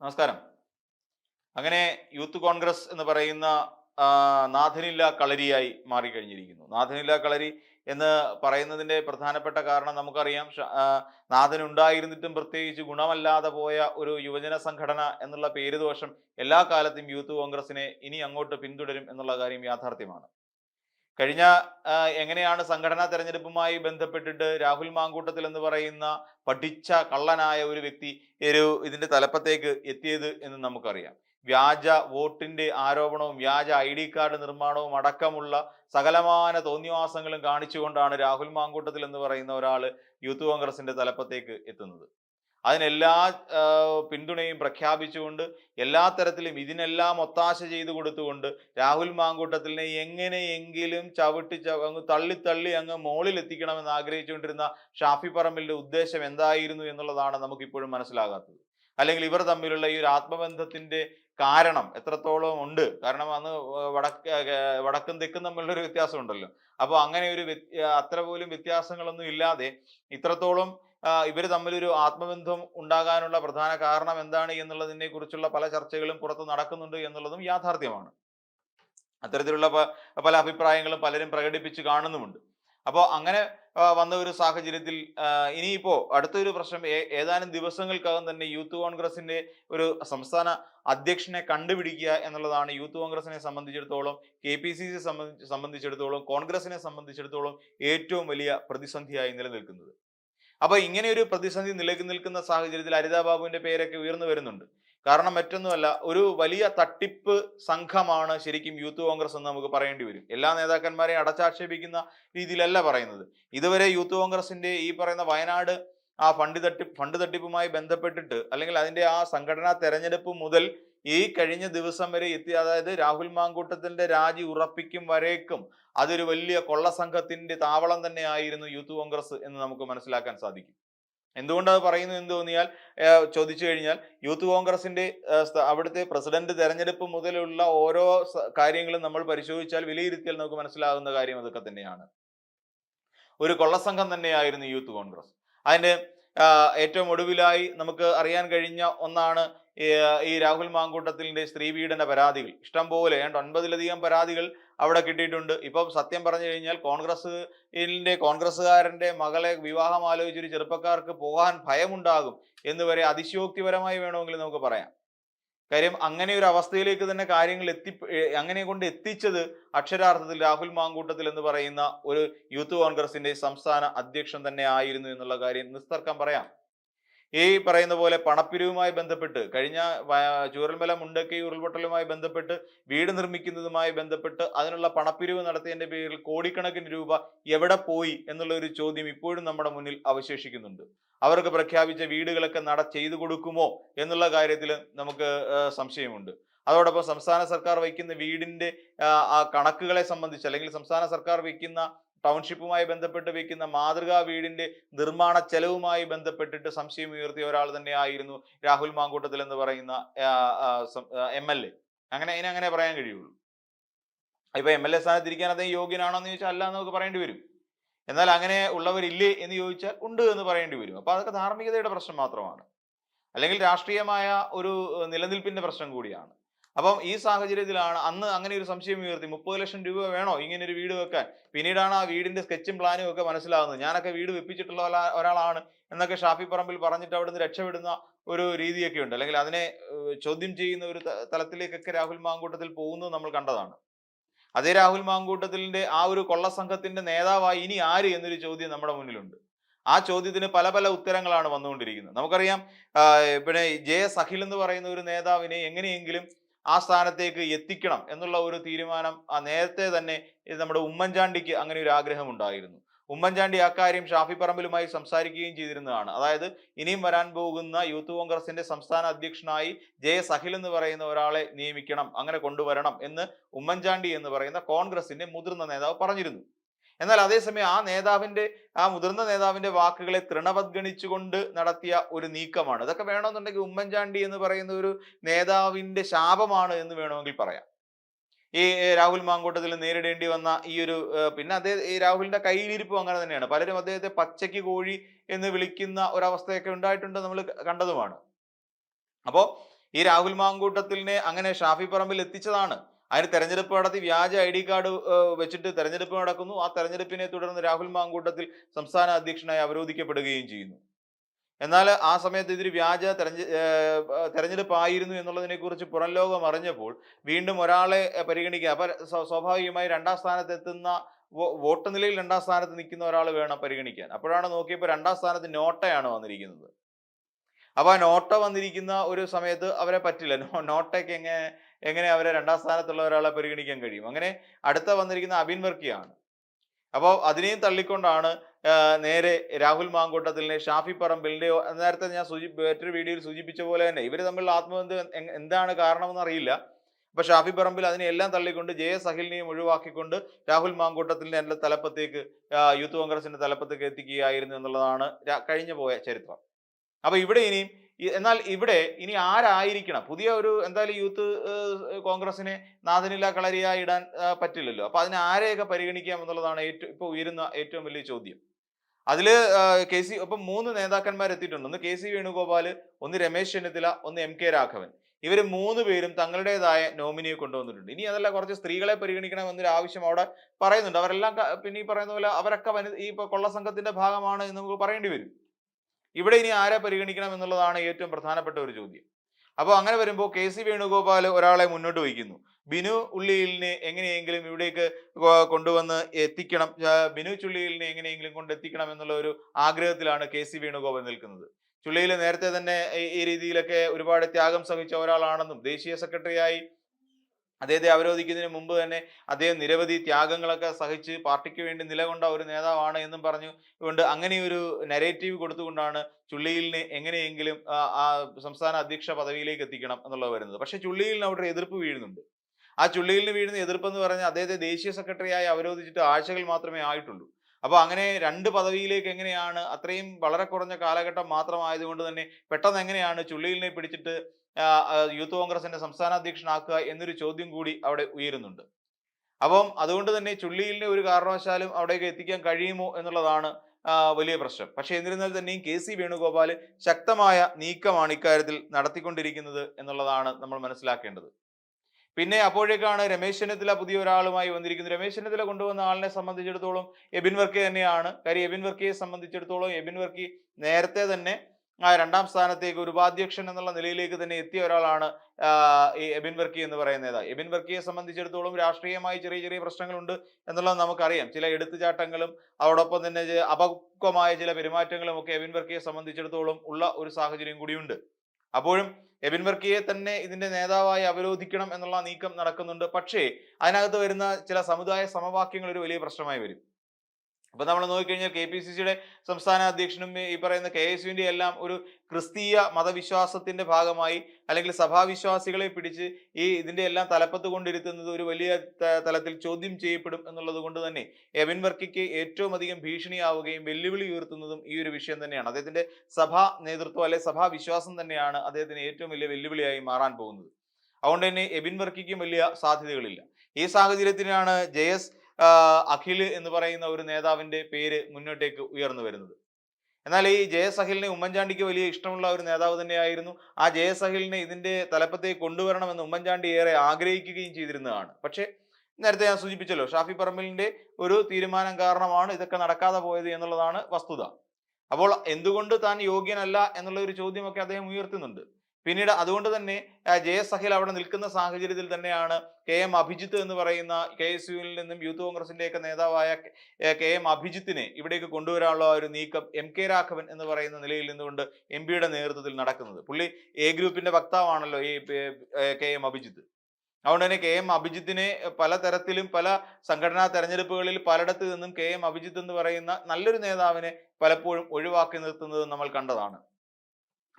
നമസ്കാരം. അങ്ങനെ യൂത്ത് കോൺഗ്രസ് എന്ന് പറയുന്ന നാഥനില്ല കളരിയായി മാറിക്കഴിഞ്ഞിരിക്കുന്നു. നാഥനില്ല കളരി എന്ന് പറയുന്നതിന്റെ പ്രധാനപ്പെട്ട കാരണം നമുക്കറിയാം നാഥനുണ്ടായിരുന്നിട്ടും പ്രത്യേകിച്ച് ഗുണമല്ലാതെ പോയ ഒരു യുവജന സംഘടന എന്നുള്ള പേരുദോഷം എല്ലാ കാലത്തും യൂത്ത് കോൺഗ്രസിനെ ഇനി അങ്ങോട്ട് പിന്തുടരും എന്നുള്ള കാര്യം യാഥാർത്ഥ്യമാണ്. കഴിഞ്ഞ എങ്ങനെയാണ് സംഘടനാ തെരഞ്ഞെടുപ്പുമായി ബന്ധപ്പെട്ടിട്ട് രാഹുൽ മാങ്കൂട്ടത്തിൽ എന്ന് പറയുന്ന പഠിച്ച കള്ളനായ ഒരു വ്യക്തി ഒരു ഇതിന്റെ തലപ്പത്തേക്ക് എത്തിയത് എന്ന് നമുക്കറിയാം. വ്യാജ വോട്ടിന്റെ ആരോപണവും വ്യാജ ഐ ഡി കാർഡ് നിർമ്മാണവും അടക്കമുള്ള സകലമാന തോന്നിവാസങ്ങളും കാണിച്ചുകൊണ്ടാണ് രാഹുൽ മാങ്കൂട്ടത്തിൽ എന്ന് പറയുന്ന ഒരാൾ യൂത്ത് കോൺഗ്രസിന്റെ തലപ്പത്തേക്ക് എത്തുന്നത്. അതിനെല്ലാ പിന്തുണയും പ്രഖ്യാപിച്ചുകൊണ്ട് എല്ലാ തരത്തിലും ഇതിനെല്ലാം ഒത്താശ ചെയ്തു കൊടുത്തുകൊണ്ട് രാഹുൽ മാങ്കൂട്ടത്തിനെ എങ്ങനെയെങ്കിലും ചവിട്ടി ചവ അങ്ങ് തള്ളി തള്ളി അങ്ങ് മോളിൽ എത്തിക്കണമെന്ന് ആഗ്രഹിച്ചുകൊണ്ടിരുന്ന ഷാഫി പറമ്പിലിന്റെ ഉദ്ദേശം എന്തായിരുന്നു എന്നുള്ളതാണ് നമുക്കിപ്പോഴും മനസ്സിലാകാത്തത്. അല്ലെങ്കിൽ ഇവർ തമ്മിലുള്ള ഈ ഒരു ആത്മബന്ധത്തിന്റെ കാരണം എത്രത്തോളം ഉണ്ട്? കാരണം അന്ന് വടക്ക് വടക്കും തെക്കും തമ്മിലുള്ളൊരു വ്യത്യാസമുണ്ടല്ലോ. അപ്പോൾ അങ്ങനെ ഒരു അത്ര പോലും വ്യത്യാസങ്ങളൊന്നും ഇല്ലാതെ ഇത്രത്തോളം ഇവർ തമ്മിലൊരു ആത്മബന്ധം ഉണ്ടാകാനുള്ള പ്രധാന കാരണം എന്താണ് എന്നുള്ളതിനെ കുറിച്ചുള്ള പല ചർച്ചകളും പുറത്ത് നടക്കുന്നുണ്ട് എന്നുള്ളതും യാഥാർത്ഥ്യമാണ്. അത്തരത്തിലുള്ള പല അഭിപ്രായങ്ങളും പലരും പ്രകടിപ്പിച്ച് കാണുന്നുമുണ്ട്. അപ്പോൾ അങ്ങനെ വന്ന ഒരു സാഹചര്യത്തിൽ ഇനിയിപ്പോൾ ഇനിയിപ്പോ അടുത്തൊരു പ്രശ്നം ഏതാനും ദിവസങ്ങൾക്കകം തന്നെ യൂത്ത് കോൺഗ്രസിന്റെ ഒരു സംസ്ഥാന അധ്യക്ഷനെ കണ്ടുപിടിക്കുക എന്നുള്ളതാണ് യൂത്ത് കോൺഗ്രസിനെ സംബന്ധിച്ചിടത്തോളം കെ പി സി സി സംബന്ധിച്ചിടത്തോളം കോൺഗ്രസിനെ സംബന്ധിച്ചിടത്തോളം ഏറ്റവും വലിയ പ്രതിസന്ധിയായി നിലനിൽക്കുന്നത്. അപ്പൊ ഇങ്ങനെ ഒരു പ്രതിസന്ധി നിലയ്ക്ക് നിൽക്കുന്ന സാഹചര്യത്തിൽ ഹരിതാ ബാബുവിന്റെ പേരൊക്കെ ഉയർന്നു വരുന്നുണ്ട്. കാരണം മറ്റൊന്നുമല്ല ഒരു വലിയ തട്ടിപ്പ് സംഘമാണ് ശരിക്കും യൂത്ത് കോൺഗ്രസ് എന്ന് നമുക്ക് പറയേണ്ടി വരും. എല്ലാ നേതാക്കന്മാരെയും അടച്ചാക്ഷേപിക്കുന്ന രീതിയിലല്ല പറയുന്നത്. ഇതുവരെ യൂത്ത് കോൺഗ്രസിന്റെ ഈ പറയുന്ന വയനാട് ആ ഫണ്ട് തട്ടിപ്പ് ഫണ്ട് തട്ടിപ്പുമായി ബന്ധപ്പെട്ടിട്ട് അല്ലെങ്കിൽ അതിന്റെ ആ സംഘടനാ തെരഞ്ഞെടുപ്പ് മുതൽ ഈ കഴിഞ്ഞ ദിവസം വരെ എത്തി അതായത് രാഹുൽ മാങ്കൂട്ടത്തിന്റെ രാജി ഉറപ്പിക്കും വരേക്കും അതൊരു വലിയ കൊള്ളസംഘത്തിന്റെ താവളം തന്നെയായിരുന്നു യൂത്ത് കോൺഗ്രസ് എന്ന് നമുക്ക് മനസ്സിലാക്കാൻ സാധിക്കും. എന്തുകൊണ്ടത് പറയുന്നു എന്ന് തോന്നിയാൽ ചോദിച്ചു കഴിഞ്ഞാൽ യൂത്ത് കോൺഗ്രസിന്റെ അവിടുത്തെ പ്രസിഡന്റ് തെരഞ്ഞെടുപ്പ് മുതലുള്ള ഓരോ കാര്യങ്ങളും നമ്മൾ പരിശോധിച്ചാൽ വിലയിരുത്തിയാൽ നമുക്ക് മനസ്സിലാകുന്ന കാര്യം അതൊക്കെ തന്നെയാണ്. ഒരു കൊള്ളസംഘം തന്നെയായിരുന്നു യൂത്ത് കോൺഗ്രസ്. അതിന്റെ ഏറ്റവും ഒടുവിലായി നമുക്ക് അറിയാൻ കഴിഞ്ഞ ഒന്നാണ് ഈ, രാഹുൽ മാങ്കൂട്ടത്തിന്റെ സ്ത്രീ പീഡന പരാതികൾ. ഇഷ്ടം പോലെ ഏതാണ്ട് ഒൻപതിലധികം പരാതികൾ അവിടെ കിട്ടിയിട്ടുണ്ട്. ഇപ്പം സത്യം പറഞ്ഞു കഴിഞ്ഞാൽ കോൺഗ്രസ് ഇതിന്റെ കോൺഗ്രസ്സുകാരന്റെ മകളെ വിവാഹം ആലോചിച്ചൊരു ചെറുപ്പക്കാർക്ക് പോകാൻ ഭയമുണ്ടാകും എന്ന് വരെ അതിശയോക്തിപരമായി വേണമെങ്കിൽ നമുക്ക് പറയാം. കാര്യം അങ്ങനെ ഒരു അവസ്ഥയിലേക്ക് തന്നെ കാര്യങ്ങൾ എത്തി അങ്ങനെ കൊണ്ട് എത്തിച്ചത് അക്ഷരാർത്ഥത്തിൽ രാഹുൽ മാങ്കൂട്ടത്തിൽ എന്ന് പറയുന്ന ഒരു യൂത്ത് കോൺഗ്രസിന്റെ സംസ്ഥാന അധ്യക്ഷൻ തന്നെ ആയിരുന്നു എന്നുള്ള കാര്യം നിസ്തർക്കം പറയാം. ഈ പറയുന്ന പോലെ പണപ്പിരിവുമായി ബന്ധപ്പെട്ട് കഴിഞ്ഞ ചൂരൽമല മുണ്ടക്കി ഉരുൾപൊട്ടലുമായി ബന്ധപ്പെട്ട് വീട് നിർമ്മിക്കുന്നതുമായി ബന്ധപ്പെട്ട് അതിനുള്ള പണപ്പിരിവ് നടത്തിയതിന്റെ പേരിൽ കോടിക്കണക്കിന് രൂപ എവിടെ പോയി എന്നുള്ള ഒരു ചോദ്യം ഇപ്പോഴും നമ്മുടെ മുന്നിൽ അവശേഷിക്കുന്നുണ്ട്. അവർക്ക് പ്രഖ്യാപിച്ച വീടുകളൊക്കെ നട ചെയ്തു കൊടുക്കുമോ എന്നുള്ള കാര്യത്തിൽ നമുക്ക് സംശയമുണ്ട്. അതോടൊപ്പം സംസ്ഥാന സർക്കാർ വയ്ക്കുന്ന വീടിന്റെ കണക്കുകളെ സംബന്ധിച്ച് അല്ലെങ്കിൽ സംസ്ഥാന സർക്കാർ വയ്ക്കുന്ന ടൗൺഷിപ്പുമായി ബന്ധപ്പെട്ട് വയ്ക്കുന്ന മാതൃകാ വീടിന്റെ നിർമ്മാണ ചെലവുമായി ബന്ധപ്പെട്ടിട്ട് സംശയം ഉയർത്തിയ ഒരാൾ തന്നെയായിരുന്നു രാഹുൽ മാങ്കൂട്ടത്തിൽ എന്ന് പറയുന്ന എം എൽ എ. അങ്ങനെ അതിനെ അങ്ങനെ പറയാൻ കഴിയുള്ളൂ. ഇപ്പൊ എം എൽ എ സ്ഥാനത്തിരിക്കാൻ അദ്ദേഹം യോഗ്യനാണോ എന്ന് ചോദിച്ചാൽ അല്ല എന്ന് നമുക്ക് പറയേണ്ടി വരും. എന്നാൽ അങ്ങനെ ഉള്ളവരില്ലേ എന്ന് ചോദിച്ചാൽ ഉണ്ട് എന്ന് പറയേണ്ടി വരും. അപ്പൊ അതൊക്കെ ധാർമ്മികതയുടെ പ്രശ്നം മാത്രമാണ്. അല്ലെങ്കിൽ രാഷ്ട്രീയമായ ഒരു നിലനിൽപ്പിന്റെ പ്രശ്നം കൂടിയാണ്. അപ്പം ഈ സാഹചര്യത്തിലാണ് അന്ന് അങ്ങനെ ഒരു സംശയം ഉയർത്തി. മുപ്പത് ലക്ഷം രൂപ വേണോ? ഇങ്ങനെ ഒരു വീട് വെക്കാൻ. പിന്നീടാണ് ആ വീടിന്റെ സ്കെച്ചും പ്ലാനും ഒക്കെ മനസ്സിലാകുന്നത്. ഞാനൊക്കെ വീട് വെപ്പിച്ചിട്ടുള്ള ഒരാളാണ് എന്നൊക്കെ ഷാഫി പറമ്പിൽ പറഞ്ഞിട്ട് അവിടുന്ന് രക്ഷപ്പെടുന്ന ഒരു രീതിയൊക്കെ ഉണ്ട്. അല്ലെങ്കിൽ അതിനെ ചോദ്യം ചെയ്യുന്ന ഒരു തലത്തിലേക്കൊക്കെ രാഹുൽ മാങ്കൂട്ടത്തിൽ പോകുന്നത് നമ്മൾ കണ്ടതാണ്. അതേ രാഹുൽ മാങ്കൂട്ടത്തിന്റെ ആ ഒരു കൊള്ളസംഘത്തിന്റെ നേതാവായി ഇനി ആര് എന്നൊരു ചോദ്യം നമ്മുടെ മുന്നിലുണ്ട്. ആ ചോദ്യത്തിന് പല പല ഉത്തരങ്ങളാണ് വന്നുകൊണ്ടിരിക്കുന്നത്. നമുക്കറിയാം പിന്നെ ജെ സഹിൽ എന്ന് പറയുന്ന ഒരു നേതാവിനെ എങ്ങനെയെങ്കിലും ആ സ്ഥാനത്തേക്ക് എത്തിക്കണം എന്നുള്ള ഒരു തീരുമാനം ആ നേരത്തെ തന്നെ നമ്മുടെ ഉമ്മൻചാണ്ടിക്ക് അങ്ങനെ ഒരു ആഗ്രഹം ഉണ്ടായിരുന്നു ഉമ്മൻചാണ്ടി അക്കാര്യം ഷാഫി പറമ്പിലുമായി സംസാരിക്കുകയും ചെയ്തിരുന്നതാണ്. അതായത് ഇനിയും വരാൻ പോകുന്ന യൂത്ത് കോൺഗ്രസിന്റെ സംസ്ഥാന അധ്യക്ഷനായി ജെ സഹിൽ എന്ന് പറയുന്ന ഒരാളെ നിയമിക്കണം അങ്ങനെ കൊണ്ടുവരണം എന്ന് ഉമ്മൻചാണ്ടി എന്ന് പറയുന്ന കോൺഗ്രസിന്റെ മുതിർന്ന നേതാവ് പറഞ്ഞിരുന്നു. എന്നാൽ അതേസമയം ആ നേതാവിന്റെ ആ മുതിർന്ന നേതാവിന്റെ വാക്കുകളെ തൃണവദ്ഗണിച്ചുകൊണ്ട് നടത്തിയ ഒരു നീക്കമാണ്. ഇതൊക്കെ വേണമെന്നുണ്ടെങ്കിൽ ഉമ്മൻചാണ്ടി എന്ന് പറയുന്ന ഒരു നേതാവിന്റെ ശാപമാണ് എന്ന് വേണമെങ്കിൽ പറയാം. ഈ രാഹുൽ മാങ്കോട്ടത്തിൽ നേരിടേണ്ടി വന്ന ഈ ഒരു പിന്നെ അദ്ദേഹം ഈ രാഹുലിന്റെ കയ്യിലിരിപ്പും അങ്ങനെ തന്നെയാണ്. പലരും അദ്ദേഹത്തെ പച്ചയ്ക്ക് കോഴി എന്ന് വിളിക്കുന്ന ഒരവസ്ഥയൊക്കെ ഉണ്ടായിട്ടുണ്ട് നമ്മൾ കണ്ടതുമാണ്. അപ്പോൾ ഈ രാഹുൽ മാങ്കൂട്ടത്തിലിനെ അങ്ങനെ ഷാഫി പറമ്പിൽ എത്തിച്ചതാണ്. അതിന് തെരഞ്ഞെടുപ്പ് നടത്തി വ്യാജ ഐ ഡി കാർഡ് വെച്ചിട്ട് തെരഞ്ഞെടുപ്പ് നടക്കുന്നു. ആ തെരഞ്ഞെടുപ്പിനെ തുടർന്ന് രാഹുൽ മാങ്കൂട്ടത്തിൽ സംസ്ഥാന അധ്യക്ഷനായി അവരോധിക്കപ്പെടുകയും ചെയ്യുന്നു. എന്നാൽ ആ സമയത്ത് ഇതൊരു വ്യാജ തെരഞ്ഞെ തെരഞ്ഞെടുപ്പായിരുന്നു എന്നുള്ളതിനെ കുറിച്ച് പുറം ലോകം അറിഞ്ഞപ്പോൾ വീണ്ടും ഒരാളെ പരിഗണിക്കുക. അപ്പൊ സ്വാഭാവികമായി രണ്ടാം സ്ഥാനത്തെത്തുന്ന വോട്ട് നിലയിൽ രണ്ടാം സ്ഥാനത്ത് നിൽക്കുന്ന ഒരാൾ വേണം പരിഗണിക്കാൻ. അപ്പോഴാണ് നോക്കിയപ്പോൾ രണ്ടാം സ്ഥാനത്ത് നോട്ടയാണ് വന്നിരിക്കുന്നത്. അപ്പൊ നോട്ട വന്നിരിക്കുന്ന ഒരു സമയത്ത് അവരെ പറ്റില്ല. നോട്ടയ്ക്ക് എങ്ങനെ എങ്ങനെ അവരെ രണ്ടാം സ്ഥാനത്തുള്ള ഒരാളെ പരിഗണിക്കാൻ കഴിയും? അങ്ങനെ അടുത്ത വന്നിരിക്കുന്ന അബിൻ വർക്കിയാണ്. അപ്പോൾ അതിനെയും തള്ളിക്കൊണ്ടാണ് നേരെ രാഹുൽ മാങ്കൂട്ടത്തിലിനെ ഷാഫി പറമ്പിലിന്റെ നേരത്തെ ഞാൻ സൂചി മറ്റൊരു വീഡിയോയിൽ സൂചിപ്പിച്ച പോലെ തന്നെ ഇവർ തമ്മിലുള്ള ആത്മബന്ധം എന്താണ് കാരണമെന്ന് അറിയില്ല. അപ്പോൾ ഷാഫി പറമ്പിൽ അതിനെല്ലാം തള്ളിക്കൊണ്ട് ജെ എസ് അഖിലിനെയും ഒഴിവാക്കിക്കൊണ്ട് രാഹുൽ മാങ്കൂട്ടത്തിലിന്റെ തലപ്പത്തേക്ക് യൂത്ത് കോൺഗ്രസിന്റെ തലപ്പത്തേക്ക് എത്തിക്കുകയായിരുന്നു എന്നുള്ളതാണ് കഴിഞ്ഞു പോയ ചരിത്രം. അപ്പൊ ഇവിടെ ഇനിയും എന്നാൽ ഇവിടെ ഇനി ആരായിരിക്കണം? പുതിയ ഒരു എന്തായാലും യൂത്ത് കോൺഗ്രസിനെ നാഥനില കളരിയായി ഇടാൻ പറ്റില്ലല്ലോ. അപ്പൊ അതിനെ ആരെയൊക്കെ പരിഗണിക്കാം എന്നുള്ളതാണ് ഏറ്റവും ഇപ്പൊ ഉയരുന്ന ഏറ്റവും വലിയ ചോദ്യം. അതിൽ കെ സി ഇപ്പം മൂന്ന് നേതാക്കന്മാർ എത്തിയിട്ടുണ്ട്. ഒന്ന് കെ സി വേണുഗോപാൽ ഒന്ന് രമേശ് ചെന്നിത്തല ഒന്ന് എം കെ രാഘവൻ. ഇവർ മൂന്ന് പേരും തങ്ങളുടേതായ നോമിനിയെ കൊണ്ടുവന്നിട്ടുണ്ട്. ഇനി അതല്ല കുറച്ച് സ്ത്രീകളെ പരിഗണിക്കണം എന്നൊരു ആവശ്യം അവിടെ പറയുന്നുണ്ട്. അവരെല്ലാം പിന്നെ ഈ പറയുന്ന പോലെ അവരൊക്കെ വനി ഈ കൊള്ള സംഘത്തിന്റെ ഭാഗമാണ് എന്ന് നമുക്ക് പറയേണ്ടി വരും. ഇവിടെ ഇനി ആരെ പരിഗണിക്കണം എന്നുള്ളതാണ് ഏറ്റവും പ്രധാനപ്പെട്ട ഒരു ചോദ്യം. അപ്പോൾ അങ്ങനെ വരുമ്പോൾ കെ സി വേണുഗോപാൽ ഒരാളെ മുന്നോട്ട് വയ്ക്കുന്നു. ബിനു ഉള്ളിയിലിനെ എങ്ങനെയെങ്കിലും ഇവിടേക്ക് കൊണ്ടുവന്ന് എത്തിക്കണം. ബിനു ചുള്ളിയിലിനെ എങ്ങനെയെങ്കിലും കൊണ്ട് എത്തിക്കണം എന്നുള്ള ഒരു ആഗ്രഹത്തിലാണ് കെ സി വേണുഗോപാൽ നിൽക്കുന്നത്. ചുള്ളിയിൽ നേരത്തെ തന്നെ ഈ- രീതിയിലൊക്കെ ഒരുപാട് ത്യാഗം സഹിച്ച ഒരാളാണെന്നും ദേശീയ സെക്രട്ടറിയായി അദ്ദേഹത്തെ അവരോധിക്കുന്നതിന് മുമ്പ് തന്നെ അദ്ദേഹം നിരവധി ത്യാഗങ്ങളൊക്കെ സഹിച്ച് പാർട്ടിക്ക് വേണ്ടി നിലകൊണ്ട ഒരു നേതാവാണ് എന്നും പറഞ്ഞു കൊണ്ട് അങ്ങനെ ഒരു നെറേറ്റീവ് കൊടുത്തുകൊണ്ടാണ് ചുള്ളിയിലിനെ എങ്ങനെയെങ്കിലും ആ, സംസ്ഥാന അധ്യക്ഷ പദവിയിലേക്ക് എത്തിക്കണം എന്നുള്ളത് വരുന്നത്. പക്ഷേ ചുള്ളിയിലിന് അവിടെ എതിർപ്പ് വീഴുന്നുണ്ട്. ആ ചുള്ളിയിലിന് വീഴുന്ന എതിർപ്പ് എന്ന് പറഞ്ഞാൽ അദ്ദേഹത്തെ ദേശീയ സെക്രട്ടറിയായി അവരോധിച്ചിട്ട് ആഴ്ചകൾ മാത്രമേ ആയിട്ടുള്ളൂ. അപ്പോൾ അങ്ങനെ രണ്ട് പദവിയിലേക്ക് എങ്ങനെയാണ് അത്രയും വളരെ കുറഞ്ഞ കാലഘട്ടം മാത്രമായതുകൊണ്ട് തന്നെ പെട്ടെന്ന് എങ്ങനെയാണ് ചുള്ളിയിലിനെ പിടിച്ചിട്ട് യൂത്ത് കോൺഗ്രസിന്റെ സംസ്ഥാന അധ്യക്ഷനാക്കുക എന്നൊരു ചോദ്യം കൂടി അവിടെ ഉയരുന്നുണ്ട്. അപ്പം അതുകൊണ്ട് തന്നെ ചുള്ളിയിലിനെ ഒരു കാരണവശാലും അവിടേക്ക് എത്തിക്കാൻ കഴിയുമോ എന്നുള്ളതാണ് വലിയ പ്രശ്നം. പക്ഷെ എന്നിരുന്നാൽ തന്നെയും കെ സി വേണുഗോപാൽ ശക്തമായ നീക്കമാണ് ഇക്കാര്യത്തിൽ നടത്തിക്കൊണ്ടിരിക്കുന്നത് എന്നുള്ളതാണ് നമ്മൾ മനസ്സിലാക്കേണ്ടത്. പിന്നെ അപ്പോഴേക്കാണ് രമേശ് ചെന്നിത്തല പുതിയ ഒരാളുമായി വന്നിരിക്കുന്നത്. രമേശ് ചെന്നിത്തല കൊണ്ടുവന്ന ആളിനെ സംബന്ധിച്ചിടത്തോളം എബിൻ വർക്കി തന്നെയാണ്. കാര്യം എബിൻ വർക്കിയെ സംബന്ധിച്ചിടത്തോളം എബിൻ വർക്കി നേരത്തെ തന്നെ രണ്ടാം സ്ഥാനത്തേക്ക് ഒരു ഉപാധ്യക്ഷൻ എന്നുള്ള നിലയിലേക്ക് തന്നെ എത്തിയ ഒരാളാണ് ഈ എബിൻ വർക്കി എന്ന് പറയുന്ന നേതാവ് എബിൻ വർക്കിയെ സംബന്ധിച്ചിടത്തോളം രാഷ്ട്രീയമായി ചെറിയ ചെറിയ പ്രശ്നങ്ങളുണ്ട് എന്നുള്ളത് നമുക്കറിയാം. ചില എടുത്തുചാട്ടങ്ങളും അതോടൊപ്പം തന്നെ അപക്വമായ ചില പെരുമാറ്റങ്ങളും ഒക്കെ എബിൻ വർക്കിയെ സംബന്ധിച്ചിടത്തോളം ഉള്ള ഒരു സാഹചര്യം കൂടിയുണ്ട്. അപ്പോഴും എബിൻ വർക്കിയെ തന്നെ ഇതിന്റെ നേതാവായി അവരോധിക്കണം എന്നുള്ള നീക്കം നടക്കുന്നുണ്ട്. പക്ഷേ അതിനകത്ത് വരുന്ന ചില സമുദായ സമവാക്യങ്ങൾ ഒരു വലിയ പ്രശ്നമായി വരും. അപ്പൊ നമ്മൾ നോക്കിക്കഴിഞ്ഞാൽ കെ പി സി സിയുടെ സംസ്ഥാന അധ്യക്ഷനും ഈ പറയുന്ന കെ എസ് യുവിന്റെ എല്ലാം ഒരു ക്രിസ്തീയ മതവിശ്വാസത്തിന്റെ ഭാഗമായി അല്ലെങ്കിൽ സഭാവിശ്വാസികളെ പിടിച്ച് ഈ ഇതിന്റെ എല്ലാം തലപ്പത്ത് കൊണ്ടിരുത്തുന്നത് ഒരു വലിയ തലത്തിൽ ചോദ്യം ചെയ്യപ്പെടും എന്നുള്ളത് കൊണ്ട് തന്നെ എവിൻ വർക്കിക്ക് ഏറ്റവും അധികം ഭീഷണിയാവുകയും വെല്ലുവിളി ഉയർത്തുന്നതും ഈ ഒരു വിഷയം തന്നെയാണ്. അദ്ദേഹത്തിന്റെ സഭാ നേതൃത്വം അല്ലെ സഭാ വിശ്വാസം തന്നെയാണ് അദ്ദേഹത്തിന് ഏറ്റവും വലിയ വെല്ലുവിളിയായി മാറാൻ പോകുന്നത്. അതുകൊണ്ട് തന്നെ എബിൻ വർക്കിക്കും വലിയ സാധ്യതകളില്ല. ഈ സാഹചര്യത്തിലാണ് ജയസ് അഖിൽ എന്ന് പറയുന്ന ഒരു നേതാവിന്റെ പേര് മുന്നോട്ടേക്ക് ഉയർന്നു വരുന്നത്. എന്നാൽ ഈ ജയസ് അഖിലിനെ ഉമ്മൻചാണ്ടിക്ക് വലിയ ഇഷ്ടമുള്ള ഒരു നേതാവ് തന്നെയായിരുന്നു. ആ ജയസ് അഖിലിനെ ഇതിന്റെ തലപ്പത്തേക്ക് കൊണ്ടുവരണമെന്ന് ഉമ്മൻചാണ്ടി ഏറെ ആഗ്രഹിക്കുകയും ചെയ്തിരുന്നതാണ്. പക്ഷേ നേരത്തെ ഞാൻ സൂചിപ്പിച്ചല്ലോ ഷാഫി പറമ്പലിന്റെ ഒരു തീരുമാനം കാരണമാണ് ഇതൊക്കെ നടക്കാതെ പോയത് എന്നുള്ളതാണ് വസ്തുത. അപ്പോൾ എന്തുകൊണ്ട് താൻ യോഗ്യനല്ല എന്നുള്ള ഒരു ചോദ്യമൊക്കെ അദ്ദേഹം ഉയർത്തുന്നുണ്ട്. പിന്നീട് അതുകൊണ്ട് തന്നെ ജയസ് അഖിൽ അവിടെ നിൽക്കുന്ന സാഹചര്യത്തിൽ തന്നെയാണ് കെ എം അഭിജിത്ത് എന്ന് പറയുന്ന കെ എസ് യുവിൽ നിന്നും യൂത്ത് കോൺഗ്രസിന്റെ ഒക്കെ നേതാവായ കെ- എം അഭിജിത്തിനെ ഇവിടേക്ക് കൊണ്ടുവരാനുള്ള ഒരു നീക്കം എം കെ രാഘവൻ എന്ന് പറയുന്ന നിലയിൽ നിന്നുകൊണ്ട് എം പിയുടെ നേതൃത്വത്തിൽ നടക്കുന്നത്. പുള്ളി എ ഗ്രൂപ്പിന്റെ വക്താവാണല്ലോ ഈ കെ എം അഭിജിത്ത്. അതുകൊണ്ട് തന്നെ കെ എം അഭിജിത്തിനെ പലതരത്തിലും പല സംഘടനാ തെരഞ്ഞെടുപ്പുകളിൽ പലയിടത്ത് നിന്നും കെ എം അഭിജിത്ത് എന്ന് പറയുന്ന നല്ലൊരു നേതാവിനെ പലപ്പോഴും ഒഴിവാക്കി നിർത്തുന്നത് നമ്മൾ കണ്ടതാണ്.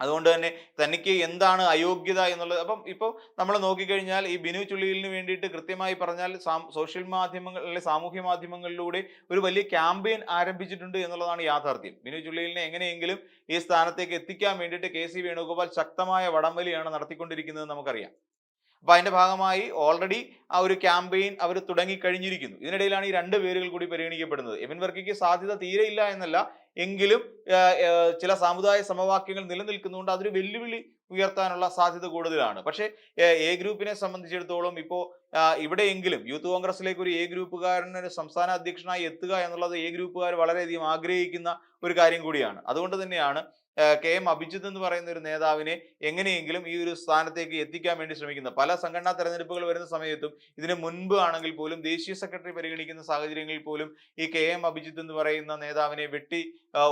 അതുകൊണ്ട് തന്നെ തനിക്ക് എന്താണ് അയോഗ്യത എന്നുള്ളത്. അപ്പം ഇപ്പോൾ നമ്മൾ നോക്കിക്കഴിഞ്ഞാൽ ഈ ബിനു ചുള്ളിയിലിന് വേണ്ടിയിട്ട് കൃത്യമായി പറഞ്ഞാൽ സോഷ്യൽ മാധ്യമങ്ങൾ അല്ലെങ്കിൽ സാമൂഹ്യ മാധ്യമങ്ങളിലൂടെ ഒരു വലിയ ക്യാമ്പയിൻ ആരംഭിച്ചിട്ടുണ്ട് എന്നുള്ളതാണ് യാഥാർത്ഥ്യം. ബിനു ചുള്ളിയിലിനെ എങ്ങനെയെങ്കിലും ഈ സ്ഥാനത്തേക്ക് എത്തിക്കാൻ വേണ്ടിയിട്ട് കെ സി വേണുഗോപാൽ ശക്തമായ വടംവലിയാണ് നടത്തിക്കൊണ്ടിരിക്കുന്നത് നമുക്കറിയാം. അപ്പൊ അതിന്റെ ഭാഗമായി ഓൾറെഡി ആ ഒരു ക്യാമ്പയിൻ അവർ തുടങ്ങി കഴിഞ്ഞിരിക്കുന്നു. ഇതിനിടയിലാണ് ഈ രണ്ട് പേരുകൾ കൂടി പരിഗണിക്കപ്പെടുന്നത്. എമിൻ വർക്കിക്ക് സാധ്യത തീരെയില്ല എന്നല്ല എങ്കിലും ചില സാമുദായ സമവാക്യങ്ങൾ നിലനിൽക്കുന്നതുകൊണ്ട് അതൊരു വെല്ലുവിളി ഉയർത്താനുള്ള സാധ്യത കൂടുതലാണ്. പക്ഷേ എ ഗ്രൂപ്പിനെ സംബന്ധിച്ചിടത്തോളം ഇപ്പോൾ ഇവിടെയെങ്കിലും യൂത്ത് കോൺഗ്രസിലേക്ക് ഒരു എ ഗ്രൂപ്പുകാരൻ ഒരു സംസ്ഥാന അധ്യക്ഷനായി എത്തുക എന്നുള്ളത് എ ഗ്രൂപ്പുകാർ വളരെയധികം ആഗ്രഹിക്കുന്ന ഒരു കാര്യം കൂടിയാണ്. അതുകൊണ്ട് തന്നെയാണ് കെ എം അഭിജിത്ത് എന്ന് പറയുന്ന ഒരു നേതാവിനെ എങ്ങനെയെങ്കിലും ഈ ഒരു സ്ഥാനത്തേക്ക് എത്തിക്കാൻ വേണ്ടി ശ്രമിക്കുന്നത് പല സംഘടനാ തെരഞ്ഞെടുപ്പുകൾ വരുന്ന സമയത്തും ഇതിന് മുൻപ് ആണെങ്കിൽ പോലും ദേശീയ സെക്രട്ടറി പരിഗണിക്കുന്ന സാഹചര്യങ്ങളിൽ പോലും ഈ കെ എം അഭിജിത്ത് എന്ന് പറയുന്ന നേതാവിനെ വെട്ടി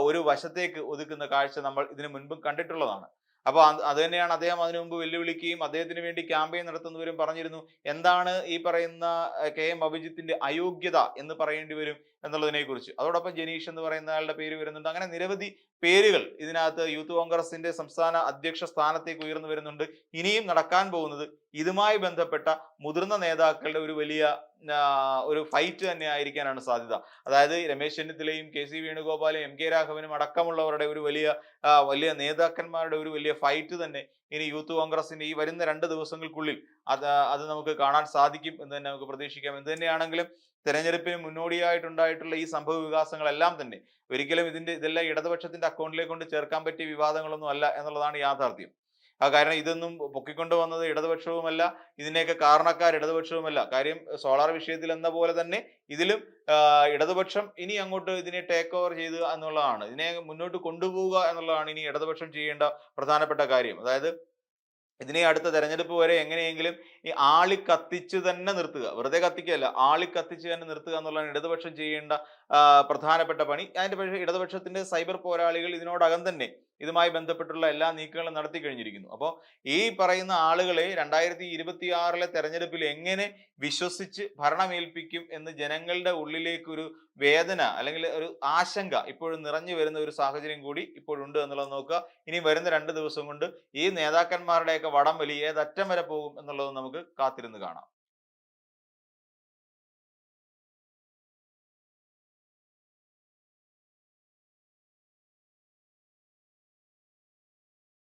ഒരു വശത്തേക്ക് ഒതുക്കുന്ന കാഴ്ച നമ്മൾ ഇതിനു മുൻപും കണ്ടിട്ടുള്ളതാണ്. അപ്പോൾ അത് തന്നെയാണ് അദ്ദേഹം അതിനു മുമ്പ് വെല്ലുവിളിക്കുകയും അദ്ദേഹത്തിന് വേണ്ടി ക്യാമ്പയിൻ നടത്തുന്നവരും പറഞ്ഞിരുന്നു. എന്താണ് ഈ പറയുന്ന കെ എം അഭിജിത്തിന്റെ അയോഗ്യത എന്ന് പറയേണ്ടി വരും എന്നുള്ളതിനെ കുറിച്ച് അതോടൊപ്പം ജനീഷ് എന്ന് പറയുന്ന ആളുടെ പേര് വരുന്നുണ്ട്. അങ്ങനെ നിരവധി പേരുകൾ ഇതിനകത്ത് യൂത്ത് കോൺഗ്രസിന്റെ സംസ്ഥാന അധ്യക്ഷ സ്ഥാനത്തേക്ക് ഉയർന്നു വരുന്നുണ്ട്. ഇനിയും നടക്കാൻ പോകുന്നത് ഇതുമായി ബന്ധപ്പെട്ട മുതിർന്ന നേതാക്കളുടെ ഒരു വലിയ ഒരു ഫൈറ്റ് തന്നെ ആയിരിക്കാനാണ് സാധ്യത. അതായത് രമേശ് ചെന്നിത്തലയും കെ സി വേണുഗോപാലും എം കെ രാഘവനും അടക്കമുള്ളവരുടെ ഒരു വലിയ വലിയ നേതാക്കന്മാരുടെ ഒരു വലിയ ഫൈറ്റ് തന്നെ ഇനി യൂത്ത് കോൺഗ്രസിന്റെ ഈ വരുന്ന രണ്ട് ദിവസങ്ങൾക്കുള്ളിൽ അത് അത് നമുക്ക് കാണാൻ സാധിക്കും എന്ന് തന്നെ നമുക്ക് പ്രതീക്ഷിക്കാം. എന്ത് തന്നെയാണെങ്കിലും തെരഞ്ഞെടുപ്പിന് മുന്നോടിയായിട്ടുണ്ടായിട്ടുള്ള ഈ സംഭവ വികാസങ്ങളെല്ലാം തന്നെ ഒരിക്കലും ഇതിന്റെ ഇതെല്ലാം ഇടതുപക്ഷത്തിന്റെ അക്കൗണ്ടിലേക്ക് കൊണ്ട് ചേർക്കാൻ പറ്റിയ വിവാദങ്ങളൊന്നും അല്ല എന്നുള്ളതാണ് യാഥാർത്ഥ്യം. കാരണം ഇതൊന്നും പൊക്കിക്കൊണ്ട് വന്നത് ഇടതുപക്ഷവുമല്ല ഇതിനെയൊക്കെ കാരണക്കാർ ഇടതുപക്ഷവുമല്ല. കാര്യം സോളാർ വിഷയത്തിൽ എന്ന പോലെ തന്നെ ഇതിലും ഇടതുപക്ഷം ഇനി അങ്ങോട്ട് ഇതിനെ ടേക്ക് ഓവർ ചെയ്ത് എന്നുള്ളതാണ്. ഇതിനെ മുന്നോട്ട് കൊണ്ടുപോവുക എന്നുള്ളതാണ് ഇനി ഇടതുപക്ഷം ചെയ്യേണ്ട പ്രധാനപ്പെട്ട കാര്യം. അതായത് ഇതിനെ അടുത്ത തെരഞ്ഞെടുപ്പ് വരെ എങ്ങനെയെങ്കിലും ഈ ആളി കത്തിച്ച് തന്നെ നിർത്തുക. വെറുതെ കത്തിക്കുകയല്ല ആളി കത്തിച്ച് തന്നെ നിർത്തുക എന്നുള്ളതാണ് ഇടതുപക്ഷം ചെയ്യേണ്ട പ്രധാനപ്പെട്ട പണി. അതിന്റെ പക്ഷേ ഇടതുപക്ഷത്തിന്റെ സൈബർ പോരാളികൾ ഇതിനോടകം തന്നെ ഇതുമായി ബന്ധപ്പെട്ടുള്ള എല്ലാ നീക്കങ്ങളും നടത്തി കഴിഞ്ഞിരിക്കുന്നു. അപ്പോൾ ഈ പറയുന്ന ആളുകളെ രണ്ടായിരത്തി ഇരുപത്തി ആറിലെ തെരഞ്ഞെടുപ്പിൽ എങ്ങനെ വിശ്വസിച്ച് ഭരണമേൽപ്പിക്കും എന്ന് ജനങ്ങളുടെ ഉള്ളിലേക്കൊരു വേദന അല്ലെങ്കിൽ ഒരു ആശങ്ക ഇപ്പോഴും നിറഞ്ഞു വരുന്ന ഒരു സാഹചര്യം കൂടി ഇപ്പോഴുണ്ട് എന്നുള്ളത് നോക്കുക. ഇനി വരുന്ന രണ്ട് ദിവസം കൊണ്ട് ഈ നേതാക്കന്മാരുടെയൊക്കെ വടം വലി ഏതറ്റം വരെ പോകും എന്നുള്ളത് നമുക്ക് കാത്തിരുന്ന് കാണാം.